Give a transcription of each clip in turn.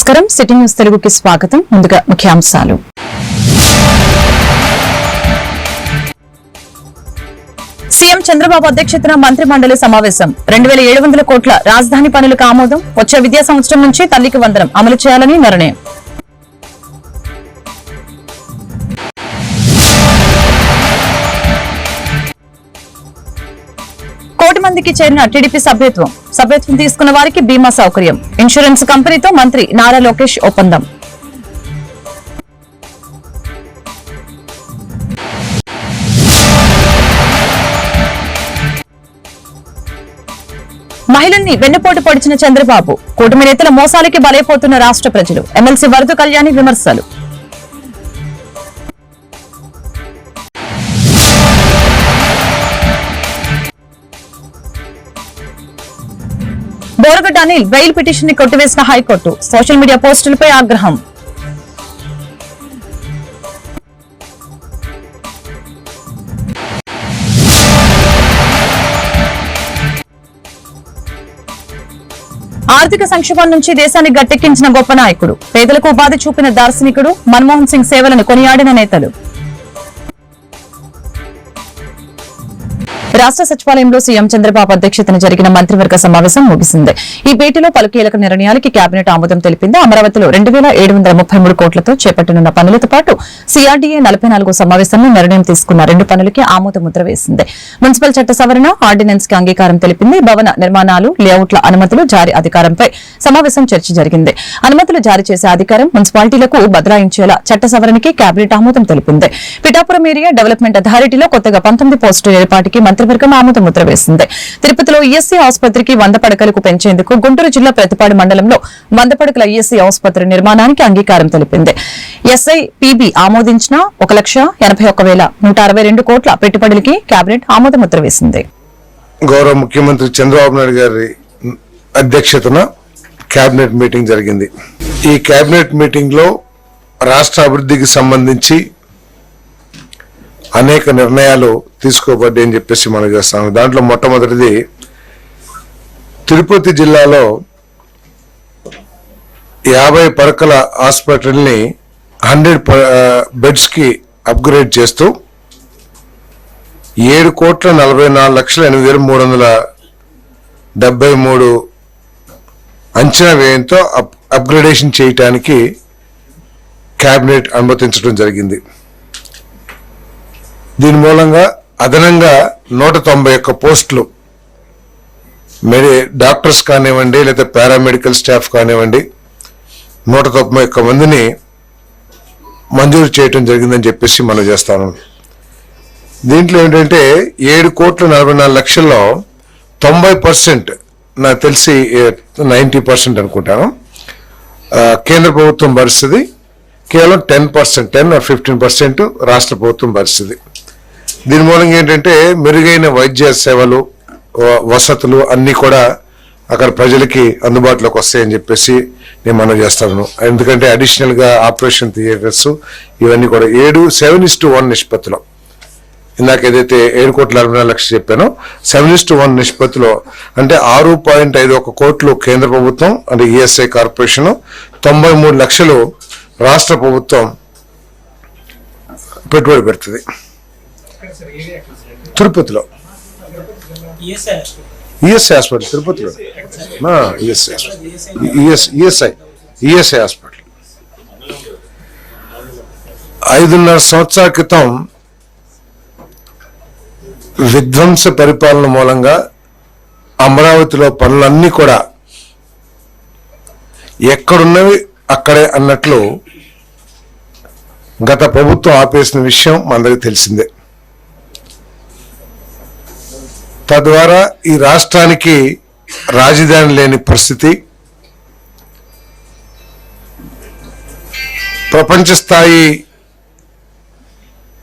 నమస్కారం. City news తెలుగుకి స్వాగతం. ముందుగా ముఖ్యాంశాలు. సీఎం చంద్రబాబు అధ్యక్షతన మంత్రి మండలి సమావేశం. రెండు వేల ఏడు వందల కోట్ల రాజధాని పనులకు ఆమోదం. వచ్చే విద్యా సంవత్సరం నుంచి తల్లికి వందనం అమలు చేయాలని నిర్ణయం. కోటి మందికి చేరిన టీడీపీ సభ్యత్వం. సభ్యత్వం తీసుకున్న వారికి బీమా సౌకర్యం. ఇన్సూరెన్స్ కంపెనీతో మంత్రి నారా లోకేష్ ఒప్పందం. మహిళల్ని వెన్నుపోటు పొడిచిన చంద్రబాబు కూటమి నేతల మోసాలకి బలైపోతున్న రాష్ట్ర ప్రజలు. ఎమ్మెల్సీ వరద కళ్యాణి విమర్శలు. బోరగడ్డ అనిల్ బెయిల్ పిటిషన్ని కొట్టివేసిన హైకోర్టు. సోషల్ మీడియా పోస్టులపై ఆగ్రహం. ఆర్థిక సంక్షోభం నుంచి దేశాన్ని గట్టెక్కించిన గొప్ప నాయకుడు. పేదలకు ఉపాధి చూపిన దార్శనికుడు మన్మోహన్ సింగ్ సేవలను కొనియాడిన నేతలు. రాష్ట్ర సచివాలయంలో సీఎం చంద్రబాబు అధ్యక్షతన జరిగిన మంత్రివర్గ సమావేశం ముగిసింది. ఈ భేటీలో పలు కీలక నిర్ణయాలకి కేబినెట్ ఆమోదం తెలిపింది. అమరావతిలో రెండు కోట్లతో చేపట్టనున్న పనులతో పాటు సీఆర్డీఏ నలభై సమావేశంలో నిర్ణయం తీసుకున్న రెండు పనులకి ఆమోద ముద్ర వేసింది. మున్సిపల్ చట్ట సవరణ ఆర్డినెన్స్కి అంగీకారం తెలిపింది. భవన నిర్మాణాలు లేఅవుట్ల అనుమతులు జారీ అధికారంపై సమావేశం చర్చ జరిగింది. అనుమతులు జారీ చేసే అధికారం మున్సిపాలిటీలకు బదలాయించేలా చట్ట సవరణకి కేబినెట్ ఆమోదం తెలిపింది. పిఠాపురం ఏరియా డెవలప్మెంట్ అథారిటీలో కొత్తగా పంతొమ్మిది పోస్టుల ఏర్పాటుకి మంత్రి ఆమోద ముద్ర వేసింది. తిరుపతిలో ఈఎస్సీ ఆసుపత్రికి వంద పడకలకు పెంచేందుకు గుంటూరు జిల్లా ప్రతిపాడు మండలంలో వంద పడకల ఈఎస్సీ ఆసుపత్రి నిర్మాణానికి అంగీకారం తెలిపింది. ఎస్ఐ పిబి ఆమోదించిన ఒక లక్ష ఎనభై ఒక్క వేల నూట అరవై రెండు కోట్ల పెట్టుబడులకి కేబినెట్ ఆమోద ముద్ర వేసింది. గౌరవ ముఖ్యమంత్రి చంద్రబాబు నాయుడు గారి అధ్యక్షతన కేబినెట్ మీటింగ్ జరిగింది. ఈ కేబినెట్ మీటింగ్లో రాష్ట్ర అభివృద్ధికి సంబంధించి అనేక నిర్ణయాలు తీసుకోబడ్డాయి అని చెప్పేసి మనం చేస్తాం. దాంట్లో మొట్టమొదటిది తిరుపతి జిల్లాలో యాభై పరకల హాస్పిటల్ని హండ్రెడ్ బెడ్స్కి అప్గ్రేడ్ చేస్తూ ఏడు కోట్ల నలభై నాలుగు లక్షల ఎనిమిది వేల మూడు వందల డెబ్బై మూడు అంచనా వ్యయంతో అప్ అప్గ్రేడేషన్ చేయటానికి క్యాబినెట్ అనుమతించడం జరిగింది. దీని మూలంగా అదనంగా నూట తొంభై ఒక్క పోస్టులు మెడి డాక్టర్స్ కానివ్వండి లేదా పారామెడికల్ స్టాఫ్ కానివ్వండి నూట తొంభై ఒక్క మందిని మంజూరు చేయటం జరిగిందని చెప్పేసి మనం చేస్తాను దీంట్లో ఏంటంటే ఏడు కోట్ల నలభై నాలుగు లక్షల్లో తొంభై పర్సెంట్ నాకు తెలిసి నైంటీ పర్సెంట్ అనుకుంటాను. కేంద్ర ప్రభుత్వం భరిస్తుంది. కేవలం ten percent ten or fifteen percent రాష్ట్ర ప్రభుత్వం భరిస్తుంది. దీని మూలంగా ఏంటంటే మెరుగైన వైద్య సేవలు వ- వసతులు అన్నీ కూడా అక్కడ ప్రజలకి అందుబాటులోకి వస్తాయని చెప్పేసి నేను మనం చేస్తాను. ఎందుకంటే అడిషనల్గా ఆపరేషన్ థియేటర్స్ ఇవన్నీ కూడా ఏడు సెవెన్ ఇస్ టు వన్ నిష్పత్తిలో. ఇందాక ఏదైతే ఏడు కోట్ల అరవై నాలుగు లక్షలు చెప్పానో సెవెన్ ఇస్ టు వన్ నిష్పత్తిలో. అంటే ఆరు పాయింట్ ఐదు ఒక కోట్లు కేంద్ర ప్రభుత్వం అంటే ఈఎస్ఐ కార్పొరేషన్ తొంభై మూడు లక్షలు రాష్ట్ర ప్రభుత్వం పెట్టుబడి పెడుతుంది. తిరుపతిలో. ESI hospital. తిరుపతిలో. ESI ESI ESI hospital. ఐదున్నర సంవత్సరాల క్రితం విధ్వంస పరిపాలన మూలంగా అమరావతిలో పనులన్నీ కూడా ఎక్కడున్నవి అక్కడే అన్నట్లు గత ప్రభుత్వం ఆపేసిన విషయం మనందరికీ తెలిసిందే. తద్వారా ఈ రాష్ట్రానికి రాజధాని లేని పరిస్థితి ప్రపంచ స్థాయి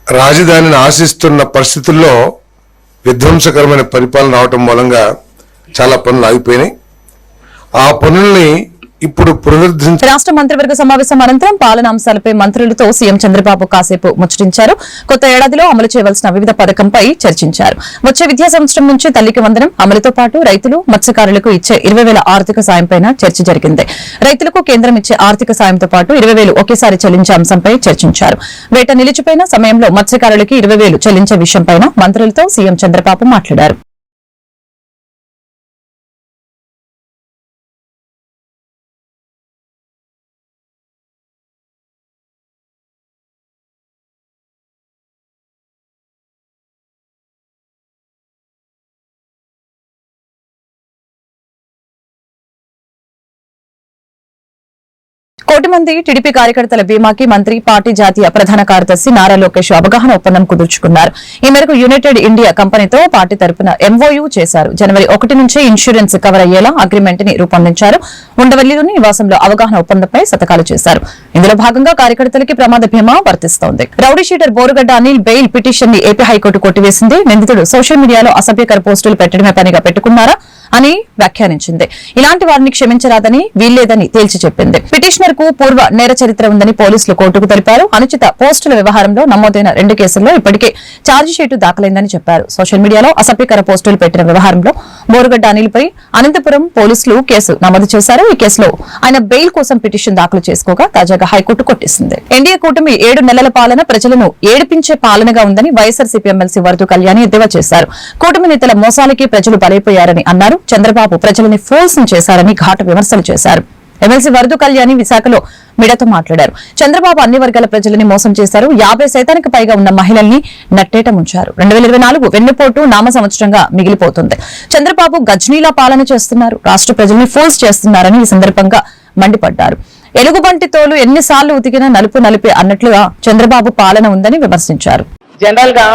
రాజధానిని ఆశిస్తున్న పరిస్థితుల్లో విధ్వంసకరమైన పరిపాలన రావటం మూలంగా చాలా పనులు ఆగిపోయినాయి. ఆ పనుల్ని ఇప్పుడు పునరుద్ధరించ రాష్ట్ర మంత్రివర్గ సమావేశం అనంతరం పాలన అంశాలపై మంత్రులతో సీఎం చంద్రబాబు కాసేపు ముచ్చటించారు. కొత్త ఏడాదిలో అమలు చేయవలసిన వివిధ పథకంపై చర్చించారు. వచ్చే విద్యా సంవత్సరం నుంచి తల్లికి వందనం అమలుతో పాటు రైతులు మత్స్యకారులకు ఇచ్చే ఇరవై వేల ఆర్థిక సాయంపై చర్చ జరిగింది. రైతులకు కేంద్రం ఇచ్చే ఆర్థిక సాయంతో పాటు ఇరవై వేలు ఒకేసారి చెల్లించే అంశంపై చర్చించారు. వేట నిలిచిపోయిన సమయంలో మత్స్యకారులకి ఇరవై వేలు చెల్లించే విషయంపై మంత్రులతో సీఎం చంద్రబాబు మాట్లాడారు. కోటి మంది టీడీపీ కార్యకర్తల బీమాకి మంత్రి పార్టీ జాతీయ ప్రధాన కార్యదర్శి నారా లోకేష్ అవగాహన ఒప్పందం కుదుర్చుకున్నారు. ఈ మేరకు యునైటెడ్ ఇండియా కంపెనీతో పార్టీ తరపున ఎంఓయూ చేశారు. జనవరి ఒకటి నుంచే ఇన్సూరెన్స్ కవర్ అయ్యేలా అగ్రిమెంట్ని రూపొందించారు. ఉండవల్లిలోని నివాసంలో అవగాహన ఒప్పందంపై శతకాలు చేశారు. ఇందులో భాగంగా కార్యకర్తలకి ప్రమాద బీమా వర్తిస్తోంది. Rowdy sheeter Borugadda Anil bail పిటిషన్ని AP high court కొట్టివేసింది. నిందితుడు సోషల్ మీడియాలో అసభ్యకర పోస్టులు పెట్టడమే పనిగా పెట్టుకున్నారా అని వ్యాఖ్యానించింది. ఇలాంటి వారిని క్షమించరాదని వీల్లేదని తేల్చి చెప్పింది. పిటిషనర్కు పూర్వ నేర చరిత్ర ఉందని పోలీసులు కోర్టుకు తెలిపారు. అనుచిత పోస్టుల వ్యవహారంలో నమోదైన రెండు కేసుల్లో ఇప్పటికే ఛార్జిషీటు దాఖలైందని చెప్పారు. సోషల్ మీడియాలో అసభ్యకర పోస్టులు పెట్టిన వ్యవహారంలో బోరుగడ్డ అనిల్పై అనంతపురం పోలీసులు కేసు నమోదు చేశారు. ఈ కేసులో ఆయన బెయిల్ కోసం పిటిషన్ దాఖలు చేసుకోగా తాజాగా హైకోర్టు కొట్టేసింది. ఎన్డీఏ కూటమి ఏడు నెలల పాలన ప్రజలను ఏడిపించే పాలనగా ఉందని వైఎస్ఆర్సీపీ ఎమ్మెల్సీ వరదు కళ్యాణి ఎద్దేవా చేశారు. కూటమి నేతల మోసాలకి ప్రజలు బలైపోయారని అన్నారు. చంద్రబాబు ప్రజలని ఫోల్స్ చేశారని ఘాటు విమర్శలు చేశారు. ఎమ్మెల్సీ వరదు కళ్యాణి విశాఖలో మీడియాతో మాట్లాడారు. చంద్రబాబు అన్ని వర్గాల ప్రజలని మోసం చేశారు. యాభై శాతానికి పైగా ఉన్న మహిళల్ని నట్టేట ముంచారు. రెండు వేల ఇరవై నాలుగు వెన్నుపోటు నామ సంవత్సరంగా మిగిలిపోతుంది. చంద్రబాబు గజ్నీలా పాలన చేస్తున్నారు. రాష్ట్ర ప్రజల్ని ఫోర్స్ చేస్తున్నారని ఈ సందర్భంగా మండిపడ్డారు. ఎలుగుబంటి తోలు ఎన్నిసార్లు ఉతికినా నలుపు నలిపే అన్నట్లుగా చంద్రబాబు పాలన ఉందని విమర్శించారు. జనరల్గా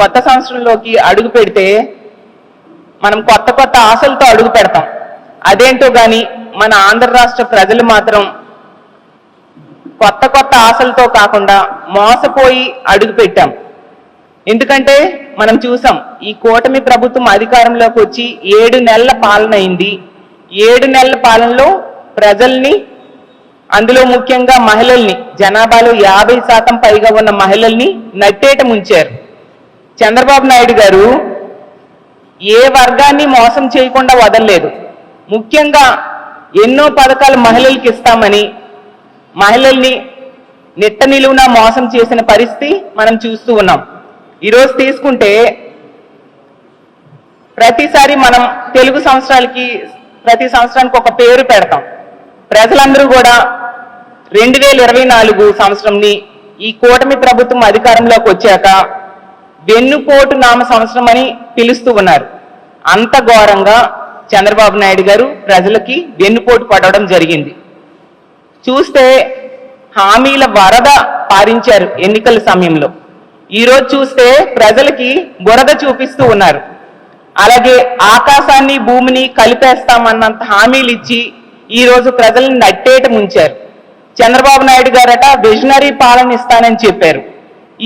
కొత్త సంవత్సరంలోకి అడుగు పెడితే మనం కొత్త కొత్త ఆశలతో అడుగు పెడతాం. అదేంటో గాని మన ఆంధ్ర రాష్ట్ర ప్రజలు మాత్రం కొత్త కొత్త ఆశలతో కాకుండా మోసపోయి అడుగు పెట్టాం. ఎందుకంటే మనం చూసాం ఈ కూటమి ప్రభుత్వం అధికారంలోకి వచ్చి ఏడు నెలల పాలన అయింది. ఏడు నెలల పాలనలో ప్రజల్ని అందులో ముఖ్యంగా మహిళల్ని జనాభాలో యాభై శాతం పైగా ఉన్న మహిళల్ని నట్టేట ముంచారు. చంద్రబాబు నాయుడు గారు ఏ వర్గాన్ని మోసం చేయకుండా వదలలేదు. ముఖ్యంగా ఎన్నో పథకాలు మహిళలకి ఇస్తామని మహిళల్ని నిట్ట నిలువున మోసం చేసిన పరిస్థితి మనం చూస్తూ ఉన్నాం. ఈరోజు తీసుకుంటే ప్రతిసారి మనం తెలుగు సంవత్సరాలకి ప్రతి సంవత్సరానికి ఒక పేరు పెడతాం. ప్రజలందరూ కూడా రెండు వేల ఇరవై నాలుగు సంవత్సరంని ఈ కూటమి ప్రభుత్వం అధికారంలోకి వచ్చాక వెన్నుపోటు నామ సంవత్సరం అని పిలుస్తూ ఉన్నారు. అంత ఘోరంగా చంద్రబాబు నాయుడు గారు ప్రజలకి వెన్నుపోటు పడడం జరిగింది. చూస్తే హామీల వరద పారించారు ఎన్నికల సమయంలో. ఈరోజు చూస్తే ప్రజలకి బురద చూపిస్తూ ఉన్నారు. అలాగే ఆకాశాన్ని భూమిని కలిపేస్తామన్నంత హామీలు ఇచ్చి ఈరోజు ప్రజల్ని నట్టేట ముంచారు. చంద్రబాబు నాయుడు గారట విజనరీ పాలన ఇస్తానని చెప్పారు.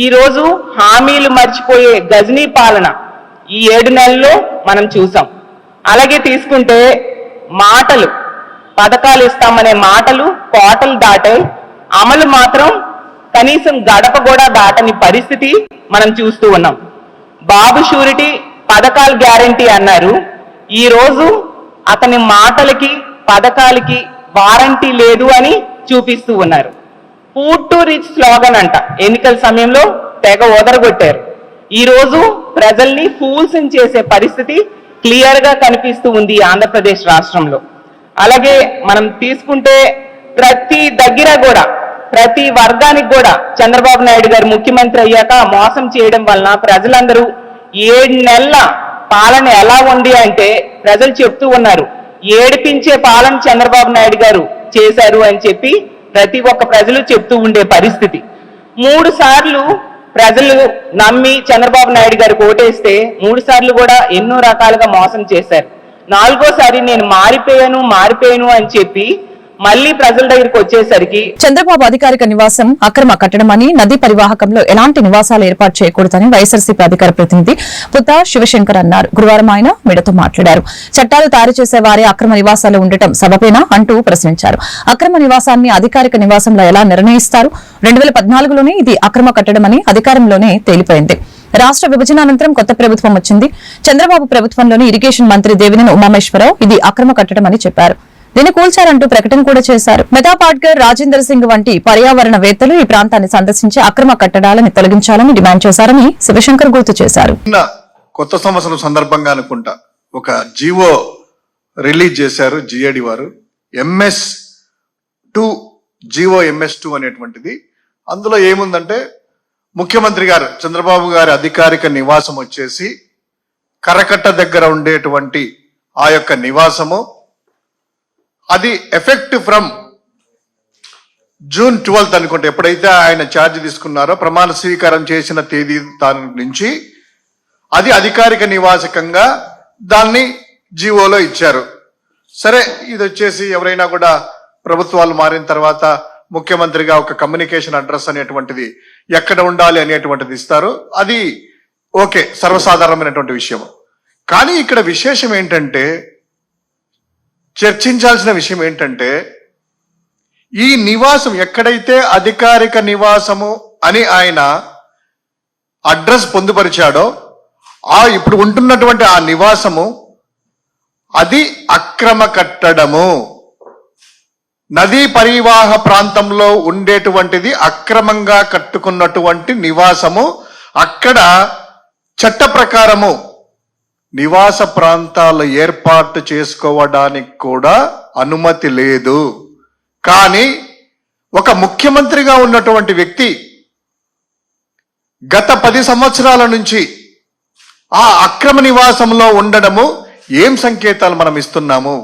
ఈరోజు హామీలు మర్చిపోయే గజనీ పాలన ఈ ఏడు నెలల్లో మనం చూసాం. అలాగే తీసుకుంటే మాటలు పథకాలు ఇస్తామనే మాటలు కోటలు దాటాయి. అమలు మాత్రం కనీసం గడప కూడా దాటని పరిస్థితి మనం చూస్తూ ఉన్నాం. బాబు షూరిటీ పథకాలు గ్యారంటీ అన్నారు. ఈ రోజు అతని మాటలకి పథకాలకి వారంటీ లేదు అని చూపిస్తూ ఉన్నారు. ఫుడ్ టు రిచ్ స్లోగన్ అంట. ఎన్నికల సమయంలో తెగ ఒదరగొట్టారు ఈరోజు ప్రజల్ని ఫూల్స్ చేసే పరిస్థితి క్లియర్గా కనిపిస్తూ ఉంది ఆంధ్రప్రదేశ్ రాష్ట్రంలో. అలాగే మనం తీసుకుంటే ప్రతి దగ్గర కూడా ప్రతి వర్గానికి కూడా చంద్రబాబు నాయుడు గారు ముఖ్యమంత్రి అయ్యాక మోసం చేయడం వలన ప్రజలందరూ ఏడు నెలల పాలన ఎలా ఉంది అంటే ప్రజలు చెప్తూ ఉన్నారు ఏడిపించే పాలన చంద్రబాబు నాయుడు గారు చేశారు అని చెప్పి ప్రతి ఒక్క ప్రజలు చెప్తూ ఉండే పరిస్థితి. మూడు సార్లు ప్రజలు నమ్మి చంద్రబాబు నాయుడు గారికి ఓటేస్తే మూడు సార్లు కూడా ఎన్నో రకాలుగా మోసం చేశారు. నాలుగోసారి నేను మారిపోయాను మారిపోయాను అని చెప్పి మళ్ళీ ప్రజల దగ్గరికి వచ్చేసరికి చంద్రబాబు అధికారిక నివాసం అక్రమ కట్టడమని నదీ పరివాహకంలో ఎలాంటి నివాసాలు ఏర్పాటు చేయకూడదని వైఎస్ఆర్సీపీ అధికార ప్రతినిధి పుత్త శివశంకర్ అన్నారు. గురువారం ఆయన మీడియాతో మాట్లాడారు. చట్టాలు తయారు చేసే వారే అక్రమ నివాసాలు ఉండటం సబబేనా అంటూ ప్రశ్నించారు. అక్రమ నివాసాన్ని అధికారిక నివాసంలో ఎలా నిర్ణయిస్తారు? రెండు వేల పద్నాలుగులోనే ఇది అక్రమ కట్టడమని అధికారంలోనే తేలిపోయింది. రాష్ట్ర విభజన అనంతరం కొత్త ప్రభుత్వం వచ్చింది. చంద్రబాబు ప్రభుత్వంలోని ఇరిగేషన్ మంత్రి దేవినేని ఉమామేశ్వరరావు ఇది అక్రమ కట్టడమని చెప్పారు. దీన్ని కూల్చారంటూ ప్రకటన కూడా చేశారు. మెతా పాట్కర్ రాజేందర్ సింగ్ వంటి పర్యావరణవేత్తలు ఈ ప్రాంతాన్ని సందర్శించి అక్రమ కట్టడాలను తొలగించాలని డిమాండ్ చేశారని శివశంకర్ గుర్తు చేశారు. కొత్త సంవత్సరం సందర్భంగా అనుకుంటా ఒక జీవో రిలీజ్ చేశారు జిఏడి వారు. MS two GO MS two అనేటువంటిది. అందులో ఏముందంటే ముఖ్యమంత్రి గారు చంద్రబాబు గారి అధికారిక నివాసం వచ్చేసి కరకట్ట దగ్గర ఉండేటువంటి ఆ యొక్క నివాసము అది ఎఫెక్ట్ ఫ్రమ్ జూన్ ట్వెల్త్ అనుకుంటే. ఎప్పుడైతే ఆయన ఛార్జ్ తీసుకున్నారో ప్రమాణ స్వీకారం చేసిన తేదీ దాని నుంచి అది అధికారిక నివాసకంగా దాన్ని జీవోలో ఇచ్చారు. సరే ఇది వచ్చేసి ఎవరైనా కూడా ప్రభుత్వాలు మారిన తర్వాత ముఖ్యమంత్రిగా ఒక కమ్యూనికేషన్ అడ్రస్ అనేటువంటిది ఎక్కడ ఉండాలి అనేటువంటిది ఇస్తారు. అది ఓకే సర్వసాధారణమైనటువంటి విషయం కానీ ఇక్కడ విశేషం ఏంటంటే చర్చించాల్సిన విషయం ఏంటంటే ఈ నివాసం ఎక్కడైతే అధికారిక నివాసము అని ఆయన అడ్రస్ పొందుపరిచాడో ఆ ఇప్పుడు ఉంటున్నటువంటి ఆ నివాసము అది అక్రమ కట్టడము. నదీ పరివాహ ప్రాంతంలో ఉండేటువంటిది అక్రమంగా కట్టుకున్నటువంటి నివాసము. అక్కడ చట్ట ప్రకారము నివాస ప్రాంతాలు ఏర్పాటు చేసుకోవడానికి కూడా అనుమతి లేదు. కానీ ఒక ముఖ్యమంత్రిగా ఉన్నటువంటి వ్యక్తి గత పది సంవత్సరాల నుంచి ఆ అక్రమ నివాసంలో ఉండడము ఏం సంకేతాలు మనం ఇస్తున్నాము?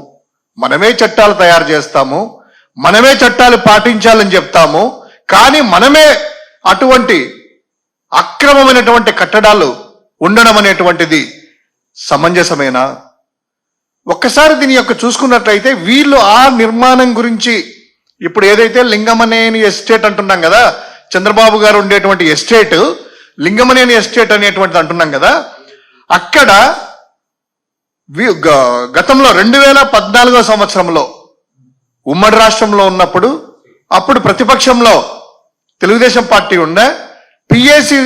మనమే చట్టాలు తయారు చేస్తాము మనమే చట్టాలు పాటించాలని చెప్తాము కానీ మనమే అటువంటి అక్రమమైనటువంటి కట్టడాలు ఉండడం అనేటువంటిది సమంజసమేనా? ఒక్కసారి దీని యొక్క చూసుకున్నట్లయితే వీళ్ళు ఆ నిర్మాణం గురించి ఇప్పుడు ఏదైతే లింగమనేని ఎస్టేట్ అంటున్నాం కదా చంద్రబాబు గారు ఉండేటువంటి ఎస్టేట్ లింగమనేని ఎస్టేట్ అనేటువంటిది అంటున్నాం కదా అక్కడ గతంలో రెండు వేల పద్నాలుగో సంవత్సరంలో ఉమ్మడి రాష్ట్రంలో ఉన్నప్పుడు అప్పుడు ప్రతిపక్షంలో తెలుగుదేశం పార్టీ ఉండే పిఏసి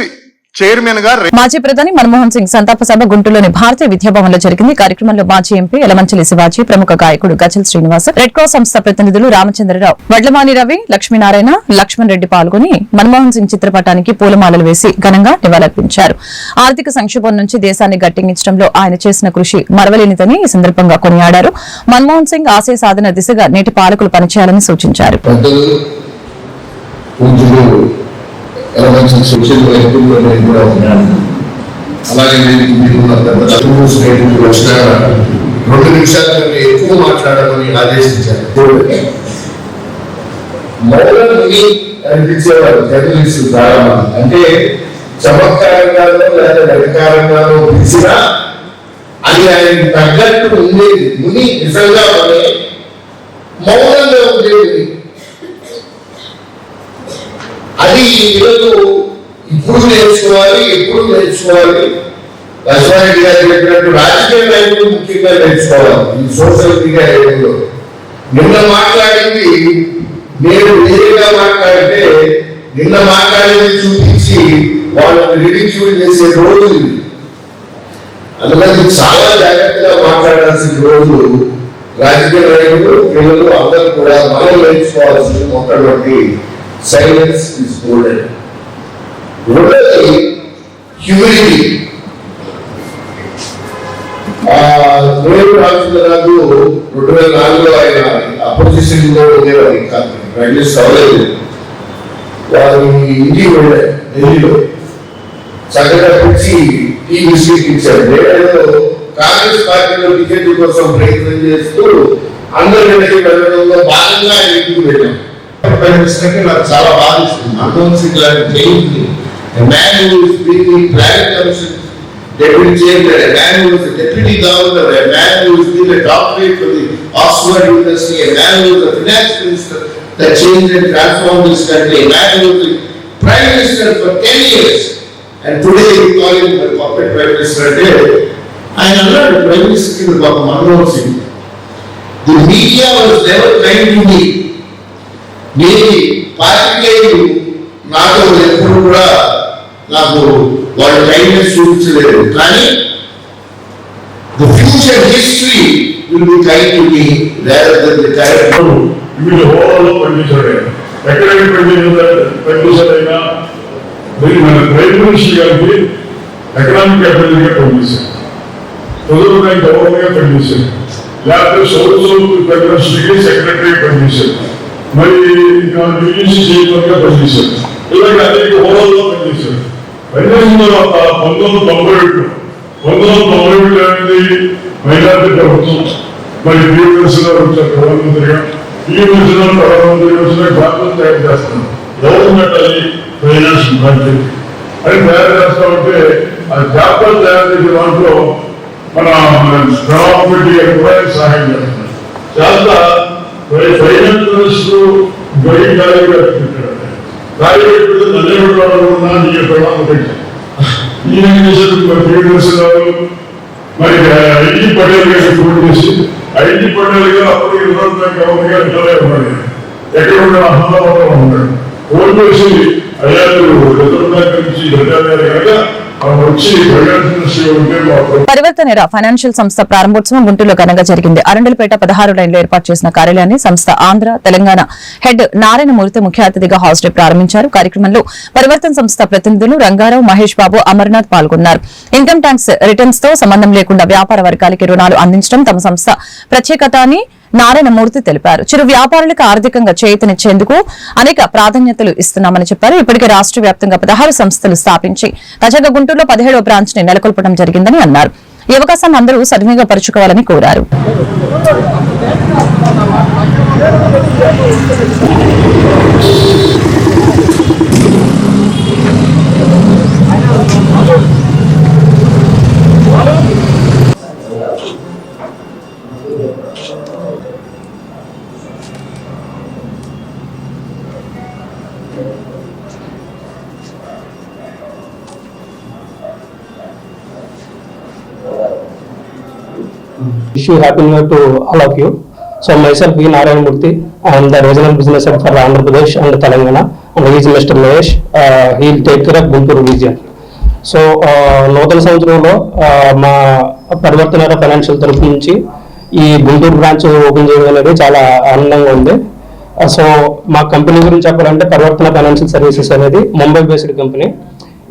చైర్మన్గా మాజీ ప్రధాని మన్మోహన్ సింగ్ సంతాప సభ గుంటూరులోని భారతీయ విద్యాభవన్లో జరిగింది. కార్యక్రమంలో మాజీ ఎంపీ ఎలమంచిలి శివాజీ ప్రముఖ గాయకుడు గజల్ శ్రీనివాస్ రెడ్ క్రాస్ సంస్థ ప్రతినిధులు రామచంద్రరావు వడ్లమాని రవి లక్ష్మీనారాయణ లక్ష్మణ్ రెడ్డి పాల్గొని మన్మోహన్ సింగ్ చిత్రపటానికి పూలమాలలు వేసి ఘనంగా నివాళులర్పించారు. ఆర్థిక సంక్షోభం నుంచి దేశాన్ని గట్టెంగించడంలో ఆయన చేసిన కృషి మరవలేనిదని ఈ సందర్భంగా కొనియాడారు. మన్మోహన్ సింగ్ ఆశయ సాధన దిశగా నేటి పాలకులు పనిచేయాలని సూచించారు. పెద్దలు సోషల్ వైద్యులు అనేది కూడా ఉన్నాను. అలాగే నేను వచ్చిన రెండు నిమిషాల కంటే ఎక్కువ మాట్లాడమని ఆదేశించారు మౌలని అనిపించేవారు జర్నలిస్టు చాలా మంది అంటే చమత్కారంగానో లేదా వెటకారంగానో పిలిచినా అది ఆయన తగ్గట్టు ఉండేది. ముని నిజంగా మౌనంగా ఉండేది అది ఈరోజు ఇప్పుడు నేర్చుకోవాలి ఎప్పుడు నేర్చుకోవాలి? లక్ష్మారెడ్డి గారు చెప్పినట్టు రాజకీయ నాయకులు ముఖ్యంగా నేర్చుకోవాలి ఈ సోషల్ మీడియా నిన్న మాట్లాడింది నేను నేరుగా మాట్లాడితే నిన్న మాట్లాడేది చూపించి వాళ్ళని రిడిక్యూల్ చేసే రోజు ఇది. అందుకని చాలా జాగ్రత్తగా మాట్లాడాల్సిన రోజు రాజకీయ నాయకులు పిల్లలు అందరూ కూడా మనం నేర్చుకోవాల్సిన మొట్టమొదటి సైలెన్స్ ఇస్ గోల్డెన్ రెండోది హ్యూమిలిటీ నేను రాజులకు రెండు వేల నాలుగులో ఆయన అపోజిషన్లో ఉండేవారు. ఇంకా రిలీజ్ అవ్వలేదు వారు ఇంటికి వెళ్ళారు ఢిల్లీలో చక్కగా పిలిచి ఈ విషయం ఇచ్చారు. కాంగ్రెస్ పార్టీలో టికెట్ కోసం ప్రయత్నం చేస్తూ అందరి వెళ్ళడంలో భాగంగా ఆయన ఇంటికి వెళ్ళాం. ప్రకటించడానికి నాకు చాలా బాధిస్తుంది మన్మోహన్ సింగ్ లాంటి jail man planning commission deputy chairman, a man who was a deputy governor, a man who has been a doctorate from the Oxford University, a man who was a finance minister that changed and transformed this country, a man who was the prime minister for ten years. And today we call him the puppet prime minister. అంటే ఆయన అన్నాడు prime minister ఒక Manmohan Singh the media was never kind to me మీ పాత్రికేయులు నాతో ఎప్పుడు కూడా నాకు వాళ్ళ కైండ్నెస్ చూపించలేదు కానీ the future history will be kind to me rather than the current వీళ్ళు హోదాలో పనిచేశాడు ఆయన. ఎక్కడెక్కడ పనిచేశాడు పనిచేశాడైనా దీన్ని మన ప్రైమ్ మినిస్టర్ గారికి ఎకనామిక్ అడ్వైజర్గా పనిచేశాడు రిజర్వ్ బ్యాంక్ గవర్నర్గా పనిచేశాడు లేకపోతే సౌత్ సౌత్ ఫెడరేషన్కి సెక్రటరీ పనిచేశాడు మరి ఇంకా యూనియన్ చైర్మన్ పనిచేశాడు ఇలాగ అనేక హోదాల్లో పనిచేశాడు పనిచేసిన తర్వాత పంతొమ్మిది వందల తొంభై ఏడు పంతొమ్మిది వందల తొంభై ఏడు అనేది మైనార్టీ ప్రభుత్వం. మరి బీఎంఎస్ గారు వచ్చారు ప్రధానమంత్రిగా. ఈ రోజున ప్రధానమంత్రి వచ్చిన గ్రామం తయారు చేస్తున్నారు. గవర్నమెంట్ అది ఫైనాన్స్ బాధ్యత అని తయారు చేస్తా ఉంటే ఆ జాబితాలు తయారు చేసే దాంట్లో మన గవర్నమెంట్ గారు కూడా సహాయం చేస్తున్నారు చాలా ఫైనాన్స్ నీ ఈయన చేసేది మరి మరి ఐటీ పటేల్ గారికి ఫోన్ చేసి ఐటీ పటేల్ గారు అప్పటికి రిజర్వ్ గవర్నర్ గారు ఇట్లనే ఉన్నాడు. ఎక్కడ అహ్మదాబాద్ ఉన్నాడు. ఫోన్ చేసి అయ్యా మీరు నుంచి అయ్యారు కనుక పరివర్తనేర ఫైనాన్షియల్ సంస్థ ప్రారంభోత్సవం గుంటూరులో ఘనంగా జరిగింది. అరండలపేట పదహారు లైన్లో ఏర్పాటు చేసిన కార్యాలయాన్ని సంస్థ ఆంధ్ర తెలంగాణ హెడ్ నారాయణమూర్తి ముఖ్య అతిథిగా హాస్ ప్రారంభించారు. కార్యక్రమంలో పరివర్తన సంస్థ ప్రతినిధులు రంగారావు మహేష్ బాబు అమర్నాథ్ పాల్గొన్నారు. ఇన్కమ్ ట్యాక్స్ రిటర్న్స్తో సంబంధం లేకుండా వ్యాపార వర్గాలకి రుణాలు అందించడం తమ సంస్థ ప్రత్యేకత అని నారాయణమూర్తి తెలిపారు. చిరు వ్యాపారులకు ఆర్థికంగా చేతనిచ్చేందుకు అనేక ప్రాధాన్యతలు ఇస్తున్నామని చెప్పారు. ఇప్పటికే రాష్ట్ర వ్యాప్తంగా పదహారు సంస్థలు స్థాపించి తాజాగా గుంటూరులో పదిహేడో బ్రాంచ్ని నెలకొల్పడం జరిగిందని అన్నారు. ఈ అవకాశాన్ని అందరూ సద్వినియోగపరుచుకోవాలని కోరారు. Wish you happy new to all of you so myself V Narayanamurthy and the regional business head for Andhra Pradesh and Telangana and is mister Mahesh he'll take care of Guntur region so నూతన సంవత్సరంలో మా పరివర్తన financial తరఫు నుంచి ఈ Guntur branch open చేయడం అనేది చాలా ఆనందంగా ఉంది సో మా కంపెనీ గురించి చెప్పాలంటే పరివర్తన ఫైనాన్షియల్ సర్వీసెస్ అనేది ముంబై బేస్డ్ కంపెనీ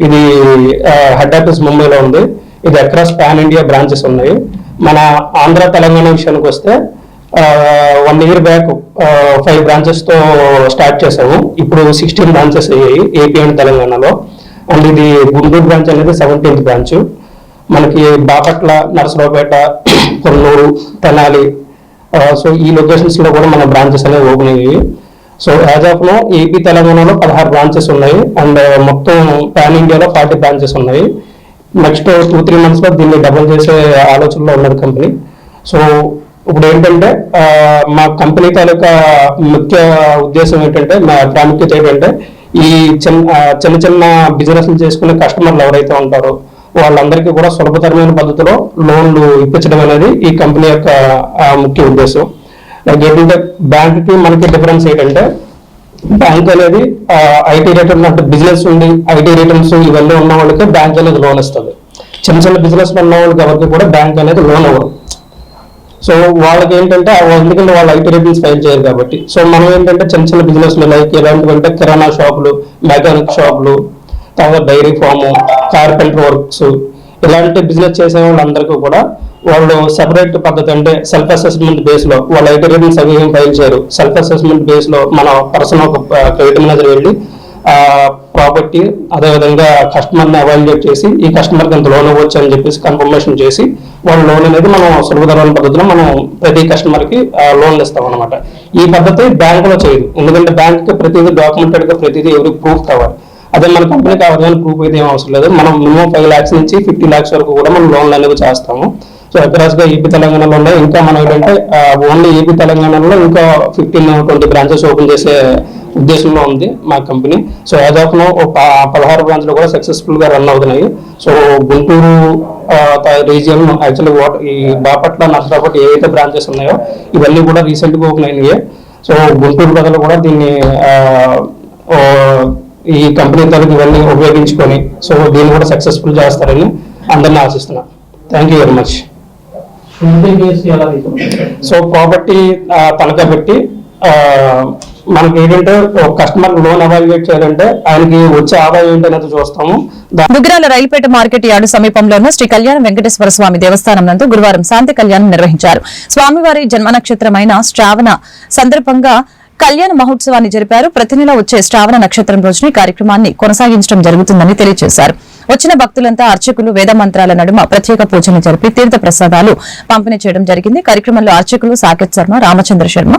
ఇది హెడ్ ఆఫీస్ ముంబైలో ఉంది ఇది అక్రాస్ పాన్ ఇండియా బ్రాంచెస్ ఉన్నాయి మన ఆంధ్ర తెలంగాణ విషయానికి వస్తే వన్ ఇయర్ బ్యాక్ ఫైవ్ బ్రాంచెస్తో స్టార్ట్ చేసాము ఇప్పుడు సిక్స్టీన్ బ్రాంచెస్ అయ్యాయి ఏపీ అండ్ తెలంగాణలో. అండ్ ఇది గుంటూరు బ్రాంచ్ అనేది సెవెంటీన్త్ బ్రాంచ్ మనకి బాపట్ల నరసరావుపేట కొన్నూరు తెనాలి సో ఈ లొకేషన్స్లో కూడా మన బ్రాంచెస్ అనేవి ఓపెన్ అయ్యాయి. So as of now AP తెలంగాణలో పదహారు బ్రాంచెస్ ఉన్నాయి. అండ్ మొత్తం పాన్ ఇండియాలో ఫార్టీ బ్రాంచెస్ ఉన్నాయి. నెక్స్ట్ టూ త్రీ మంత్స్లో దీన్ని డబుల్ చేసే ఆలోచనలో ఉన్నది కంపెనీ సో ఇప్పుడు ఏంటంటే మా కంపెనీ తాలూకా ముఖ్య ఉద్దేశం ఏంటంటే మా ప్రాముఖ్యత ఏంటంటే ఈ చిన్న చిన్న చిన్న బిజినెస్లు చేసుకునే కస్టమర్లు ఎవరైతే ఉంటారో వాళ్ళందరికీ కూడా సులభతరమైన పద్ధతిలో లోన్లు ఇప్పించడం అనేది ఈ కంపెనీ యొక్క ముఖ్య ఉద్దేశం. ఏంటంటే బ్యాంక్కి మనకి డిఫరెన్స్ ఏంటంటే బ్యాంక్ అనేది ఐటీ రిటర్న్ అంటే బిజినెస్ ఉండి ఐటీ రిటర్న్స్ ఇవన్నీ ఉన్న వాళ్ళకి బ్యాంక్ అనేది లోన్ ఇస్తుంది. చిన్న చిన్న బిజినెస్ ఉన్న వాళ్ళకి ఎవరికి కూడా బ్యాంక్ అనేది లోన్ అవ్వదు. సో వాళ్ళకి ఏంటంటే ఎందుకంటే వాళ్ళు ఐటీ రిటర్న్స్ ఫైల్ చేయరు కాబట్టి. సో మనం ఏంటంటే చిన్న చిన్న బిజినెస్ లైక్ ఎలాంటివంటే కిరాణా షాపులు మెకానిక్ షాపులు తర్వాత డైరీ ఫాము కార్పెంటర్ వర్క్స్ ఇలాంటి బిజినెస్ చేసే వాళ్ళందరికీ కూడా వాళ్ళు సెపరేట్ పద్ధతి అంటే సెల్ఫ్ అసెస్మెంట్ బేస్లో వాళ్ళ ఐటీ రిటర్న్స్ అవి ఏం ఫైల్ చేయరు. సెల్ఫ్ అసెస్మెంట్ బేస్లో మన పర్సన్ ఒక క్రెడిట్ మేనేజర్ వెళ్ళి ప్రాపర్టీ అదేవిధంగా కస్టమర్ని అవాల్యుయేట్ చేసి ఈ కస్టమర్కి ఎంత లోన్ ఇవ్వచ్చు అని చెప్పేసి కన్ఫర్మేషన్ చేసి వాళ్ళ లోన్ అనేది మనం సులభతరమైన పద్ధతిలో మనం ప్రతి కస్టమర్కి లోన్ ఇస్తాం అనమాట ఈ పద్ధతి బ్యాంకులో చేయదు ఎందుకంటే బ్యాంక్కి ప్రతిదీ డాక్యుమెంటెడ్గా ప్రతిదీ ఎవరి ప్రూఫ్ కావాలి. అదే మన కంపెనీకి అవగాహన ప్రూఫ్ అయితే ఏం అవసరం లేదు. మనం మినిమం ఫైవ్ ల్యాక్స్ నుంచి ఫిఫ్టీ ల్యాక్స్ వరకు కూడా మనం లోన్లు అనేవి చేస్తాము. సో అక్రాస్గా ఏపీ తెలంగాణలో ఉన్నాయి. ఇంకా మనం ఏంటంటే ఓన్లీ ఏపీ తెలంగాణలో ఇంకా ఫిఫ్టీన్ ట్వంటీ బ్రాంచెస్ ఓపెన్ చేసే ఉద్దేశంలో ఉంది మా company so as of now ఒక పదహారు బ్రాంచ్లు కూడా సక్సెస్ఫుల్గా రన్ అవుతున్నాయి. సో గుంటూరు రీజియన్ యాక్చువల్లీ ఈ బాపట్ల నర్సరాపట్ల ఏవైతే బ్రాంచెస్ ఉన్నాయో ఇవన్నీ కూడా రీసెంట్గా ఓపెన్ అయినాయి. సో గుంటూరు ప్రజలు కూడా దీన్ని ఈ కంపెనీ తరఫు ఇవన్నీ ఉపయోగించుకొని సో దీన్ని కూడా సక్సెస్ఫుల్ చేస్తారని అందరినీ ఆశిస్తున్నాను thank you very much so property ఆ, మనకి ఏంటంటే ఒక కస్టమర్ లోన్ ఎవాల్యుయేట్ చేయాలంటే ఆయనకి వచ్చే ఆదాయం ఏంటనేది చూస్తాము. దుగ్గిరాల రైలుపేట మార్కెట్ యార్డు సమీపంలో ఉన్న శ్రీ కళ్యాణ వెంకటేశ్వర స్వామి దేవస్థానం నందు గురువారం శాంతి కళ్యాణం నిర్వహించారు. స్వామివారి జన్మ నక్షత్రమైన శ్రావణ సందర్భంగా కళ్యాణ మహోత్సవాన్ని జరిపారు. ప్రతి నెల వచ్చే శ్రావణ నక్షత్రం రోజున ఈ కార్యక్రమాన్ని కొనసాగించడం జరుగుతుందని తెలియజేశారు. వచ్చిన భక్తులంతా అర్చకులు వేద మంత్రాల నడుమ ప్రత్యేక పూజలు జరిపి తీర్థ ప్రసాదాలు పంపిణీ చేయడం జరిగింది. కార్యక్రమంలో అర్చకులు సాకేత్ శర్మ రామచంద్ర శర్మ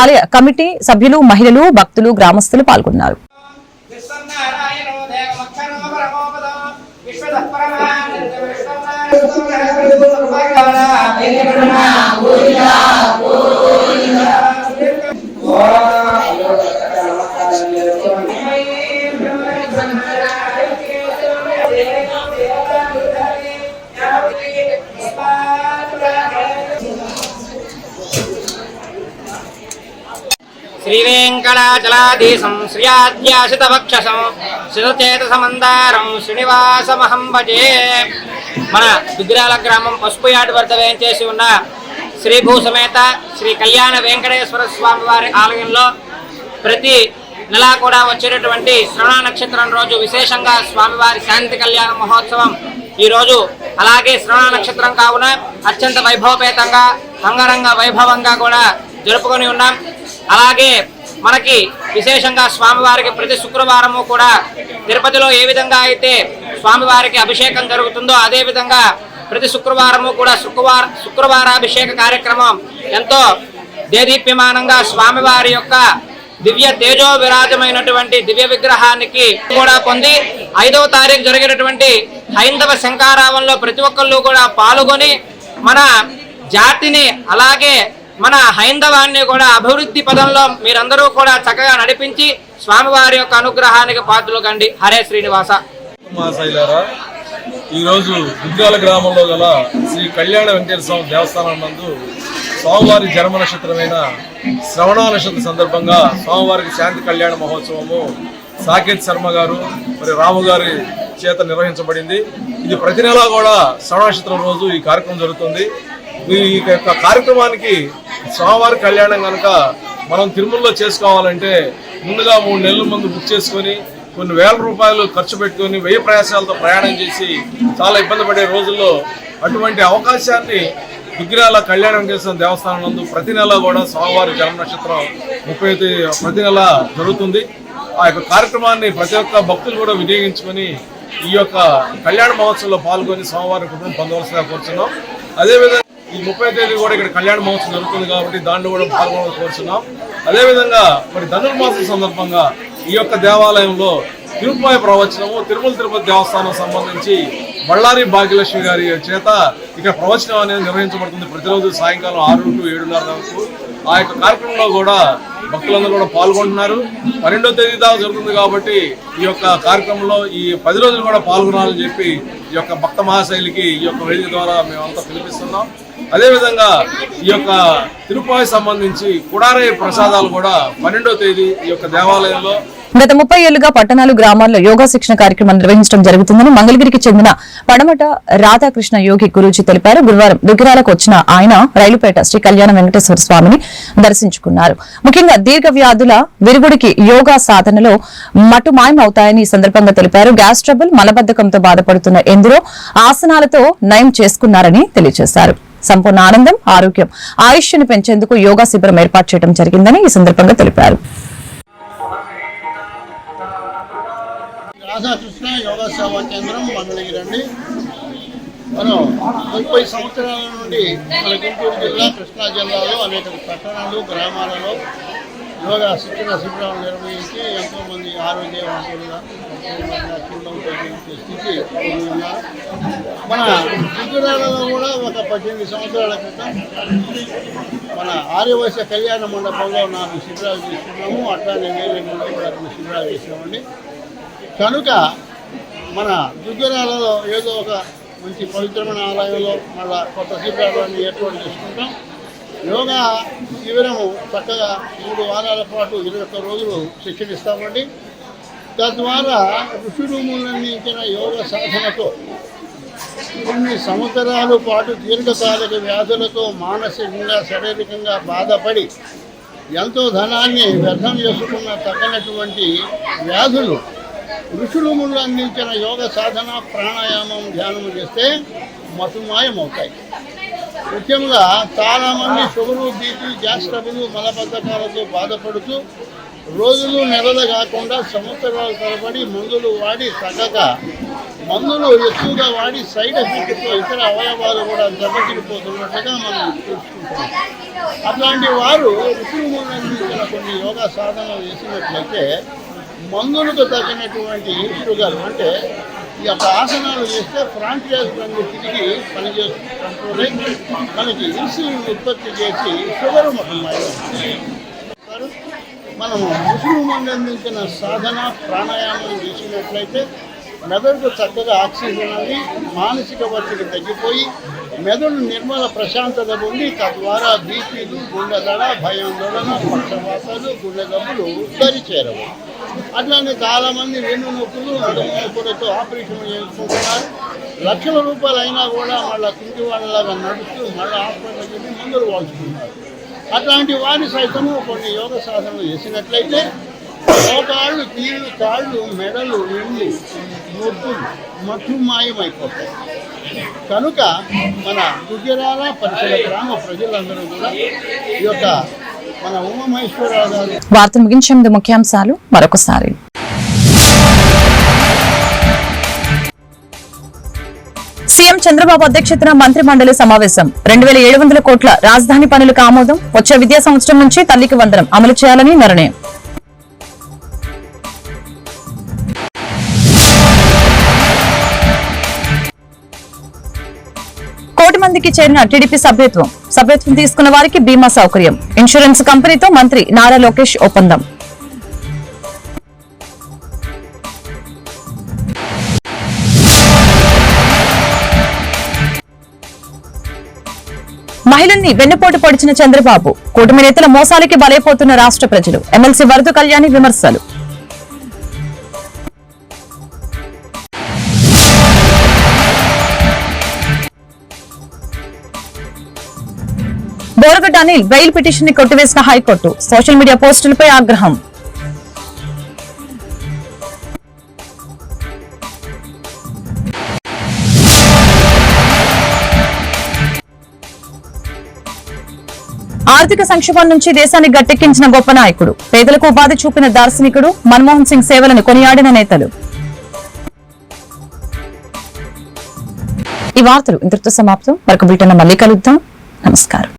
ఆలయ కమిటీ సభ్యులు మహిళలు భక్తులు గ్రామస్తులు పాల్గొన్నారు. విశ్వనారాయణో శ్రీవేంకటాచలాధీశం శ్రియాద్యాశితవక్షసం శివచేతసమందారం శ్రీనివాసమహం భజే. మన దుగ్గిరాల గ్రామం పసుపుయాటి వద్ద వేయించేసి ఉన్న శ్రీ భూసమేత శ్రీ కళ్యాణ వెంకటేశ్వర స్వామి వారి ఆలయంలో ప్రతి నెలా కూడా వచ్చేటటువంటి శ్రవణ నక్షత్రం రోజు విశేషంగా స్వామివారి శాంతి కళ్యాణ మహోత్సవం ఈరోజు. అలాగే శ్రవణ నక్షత్రం కావున అత్యంత వైభవపేతంగా అంగరంగ వైభవంగా కూడా జరుపుకొని ఉన్నాం. అలాగే మనకి విశేషంగా స్వామివారికి ప్రతి శుక్రవారము కూడా తిరుపతిలో ఏ విధంగా అయితే స్వామివారికి అభిషేకం జరుగుతుందో అదేవిధంగా ప్రతి శుక్రవారము కూడా శుక్రవార శుక్రవారాభిషేక కార్యక్రమం ఎంతో దేదీప్యమానంగా స్వామివారి యొక్క దివ్య తేజో విరాజమైనటువంటి దివ్య విగ్రహానికి కూడా పొంది ఐదవ తారీఖు జరిగినటువంటి హైందవ శంకారావంలో ప్రతి ఒక్కళ్ళు కూడా పాల్గొని మన జాతిని అలాగే మన హైందవాన్ని కూడా అభివృద్ధి పదంలో మీరందరూ కూడా చక్కగా నడిపించి స్వామివారి యొక్క అనుగ్రహానికి పాత్రలు కండి. హరే శ్రీనివాస. ఈరోజు దుర్గాల గ్రామంలో గల శ్రీ కళ్యాణ వెంకటేశ్వర స్వామి దేవస్థానం నందు స్వామివారి జన్మ నక్షత్రమైన శ్రవణ నక్షత్ర సందర్భంగా స్వామివారికి శాంతి కళ్యాణ మహోత్సవము సాకేత్ శర్మ గారు మరి రాము గారి చేత నిర్వహించబడింది. ఇది ప్రతి నెలా కూడా శ్రవణ నక్షత్రం రోజు ఈ కార్యక్రమం జరుగుతుంది. ఈ యొక్క కార్యక్రమానికి స్వామివారి కళ్యాణం కనుక మనం తిరుమలలో చేసుకోవాలంటే ముందుగా మూడు నెలల ముందు బుక్ చేసుకొని కొన్ని వేల రూపాయలు ఖర్చు పెట్టుకొని వెయ్యి ప్రయాసాలతో ప్రయాణం చేసి చాలా ఇబ్బంది పడే రోజుల్లో అటువంటి అవకాశాన్ని దుగ్గిరాల కళ్యాణ వెంకటేశ్వర దేవస్థానం నందు ప్రతి నెల కూడా స్వామివారి జన్మ నక్షత్రం ముప్పై ప్రతి నెల జరుగుతుంది. ఆ యొక్క కార్యక్రమాన్ని ప్రతి ఒక్క భక్తులు కూడా వినియోగించుకొని ఈ యొక్క కళ్యాణ మహోత్సవంలో పాల్గొని స్వామివారి కుటుంబం పొందవలసిగా కోరుతున్నాం అదేవిధంగా ఈ ముప్పై తేదీ కూడా ఇక్కడ కళ్యాణ మహోత్సవం జరుగుతుంది కాబట్టి దాంట్లో కూడా పాల్గొనాలని కోరుతున్నాం అదేవిధంగా మరి ధనుర్మాసం సందర్భంగా ఈ యొక్క దేవాలయంలో తిరుపతి ప్రవచనము తిరుమల తిరుపతి దేవస్థానం సంబంధించి బళ్ళారి భాగ్యలక్ష్మి గారి చేత ఇక్కడ ప్రవచనం అనేది నిర్వహించబడుతుంది ప్రతిరోజు సాయంకాలం ఆరు టు ఏడున్నర వరకు. ఆ యొక్క కార్యక్రమంలో కూడా భక్తులందరూ కూడా పాల్గొంటున్నారు. పన్నెండో తేదీ దాకా జరుగుతుంది కాబట్టి ఈ యొక్క కార్యక్రమంలో ఈ పది రోజులు కూడా పాల్గొనాలని చెప్పి ఈ యొక్క భక్త మహాశైలికి ఈ యొక్క వేదిక ద్వారా మేమంతా పిలిపిస్తున్నాం. అదేవిధంగా ఈ యొక్క తిరుపతి సంబంధించి కుడారయ్య ప్రసాదాలు కూడా పన్నెండో తేదీ ఈ యొక్క దేవాలయంలో. గత ముప్పై ఏళ్ళుగా పట్టణాలు గ్రామాల్లో యోగా శిక్షణ కార్యక్రమం నిర్వహించడం జరుగుతుందని మంగళగిరికి చెందిన పడమట రాధాకృష్ణ యోగి గురూజీ తెలిపారు. గురువారం దుగ్గిరాలకు వచ్చిన ఆయన రైలుపేట శ్రీ కళ్యాణ వెంకటేశ్వర స్వామిని దర్శించుకున్నారు. ముఖ్యంగా దీర్ఘ వ్యాధుల విరుగుడికి యోగా సాధనలో మటుమాయం అవుతాయని ఈ సందర్భంగా తెలిపారు. గ్యాస్ ట్రబుల్ మలబద్ధకంతో బాధపడుతున్న ఎందరో ఆసనాలతో నయం చేసుకున్నారని తెలియజేశారు. సంపూర్ణ ఆనందం ఆరోగ్యం ఆయుష్ను పెంచేందుకు యోగా శిబిరం ఏర్పాటు చేయడం జరిగిందని ఈ సందర్భంగా తెలిపారు. రాధాకృష్ణ యోగా సేవా కేంద్రం మంగళగిరి మనం ముప్పై సంవత్సరాల నుండి మన గుంటూరు జిల్లా కృష్ణా జిల్లాలో అనేక పట్టణాలు గ్రామాలలో యోగా శిక్షణ శిబిరాలు నిర్వహించి ఎంతోమంది ఆరోగ్యవంతులుగా తీవ్రంగా స్థితి మన గుజరాలలో కూడా ఒక పద్దెనిమిది సంవత్సరాల క్రితం మన ఆర్యవైశ్య కళ్యాణ మండపంలో నాలుగు శిబిరాలు తీసుకున్నాము. అట్లానే వేరే కూడా శిబిరాలు చేసినామండి కనుక మన దుగ్గరాలలో ఏదో ఒక మంచి పవిత్రమైన ఆలయంలో మళ్ళా కొత్త శిబిరాలన్నీ ఏర్పాటు చేసుకుంటాం. యోగా శిబిరము చక్కగా మూడు వారాల పాటు ఇరవై ఒక్క రోజులు శిక్షణ ఇస్తామండి తద్వారా ఋషులు నిర్ణయించిన యోగ సాధనతో కొన్ని సంవత్సరాల పాటు దీర్ఘకాలిక వ్యాధులతో మానసికంగా శారీరకంగా బాధపడి ఎంతో ధనాన్ని వ్యర్థం చేసుకున్న తగ్గనటువంటి వ్యాధులు ఋషులు ముందు అందించిన యోగ సాధన ప్రాణాయామం ధ్యానం చేస్తే మతుమాయం అవుతాయి ముఖ్యంగా చాలామంది షుగరు బీపీ గ్యాస్ ట్రబుల్ మలబద్ధకాలతో బాధపడుతూ రోజులు నెలలు కాకుండా సంవత్సరాల తరబడి మందులు వాడి తగ్గక మందులు ఎక్కువగా వాడి సైడ్ ఎఫెక్ట్తో ఇతర అవయవాలు కూడా దెబ్బతిరిపోతున్నట్టుగా మనం తెలుసుకుంటాం అట్లాంటి వారు ఋషులు కొన్ని యోగా సాధనలు చేసినట్లయితే మందులకు తగినటువంటి షుగర్ అంటే ఈ యొక్క ఆసనాలు చేస్తే ఫ్రాంచైజ్ రంగు తిరిగి పనిచేస్తుంది. మనకి ఇన్సులిన్ ఉత్పత్తి చేసి షుగర్ మొత్తం మనము ముసుగు అందించిన సాధన ప్రాణాయామం చేసినట్లయితే మెదడుకు చక్కగా ఆక్సిజన్ అంది మానసిక ఒత్తిడి తగ్గిపోయి మెదడు నిర్మల ప్రశాంతత పొంది తద్వారా బీపీలు గుండె భయాందోళన భయం పక్షవాతాలు గుండె దమ్ములు దరి చేరవు. అట్లానే చాలామంది వెన్ను నొప్పులు నడుము నొప్పులతో ఆపరేషన్ చేసుకుంటున్నారు లక్షల రూపాయలు అయినా కూడా మళ్ళీ కుంటి వాళ్ళలాగా నడుస్తూ మళ్ళీ హాస్పిటల్కి వెళ్ళి మందులు వాడుతున్నారు అట్లాంటి వారి సైతము కొన్ని యోగ సాధనలు చేసినట్లయితే మోకాళ్ళు కీళ్ళు కాళ్ళు మెడలు ఎండ్లు నొప్పులు మట్టుమాయమైపోతాయి కనుక మన గుజరాల పరిసర గ్రామ ప్రజలందరూ కూడా ఈ యొక్క మన ఉమామహేశ్వరరావు గారు వార్త ముగించే ముఖ్యాంశాలు మరొకసారి. సీఎం చంద్రబాబు అధ్యక్షతన మంత్రి మండలి సమావేశం. రెండు వేల ఏడు వందల కోట్ల రాజధాని పనులకు ఆమోదం. వచ్చే విద్యా సంవత్సరం నుంచి తల్లికి వందనం అమలు చేయాలని నిర్ణయం. మందికి చేరిన టీడీపీ సభ్యత్వం. సభ్యత్వం తీసుకున్న వారికి బీమా సౌకర్యం. ఇన్సూరెన్స్ కంపెనీతో మంత్రి నారా లోకేష్ ఒప్పందం. మహిళల్ని వెన్నుపోటు పొడిచిన చంద్రబాబు. కూటమి నేతల మోసాలకి బలైపోతున్న రాష్ట్ర ప్రజలు. ఎమ్మెల్సీ వరద కళ్యాణి విమర్శలు. బోరగడ్డ అనిల్ బెయిల్ పిటిషన్ని కొట్టివేసిన హైకోర్టు. సోషల్ మీడియా పోస్టులపై ఆగ్రహం. ఆర్థిక సంక్షోభం నుంచి దేశాన్ని గట్టెక్కించిన గొప్ప నాయకుడు. పేదలకు ఉపాధి చూపిన దార్శనికుడు మన్మోహన్ సింగ్ సేవలను కొనియాడిన నేతలు. ఈ వార్తలు ఇంతటితో సమాప్తం. మరొక బ్రిటన్ మళ్ళీ కలుద్దాం. నమస్కారం.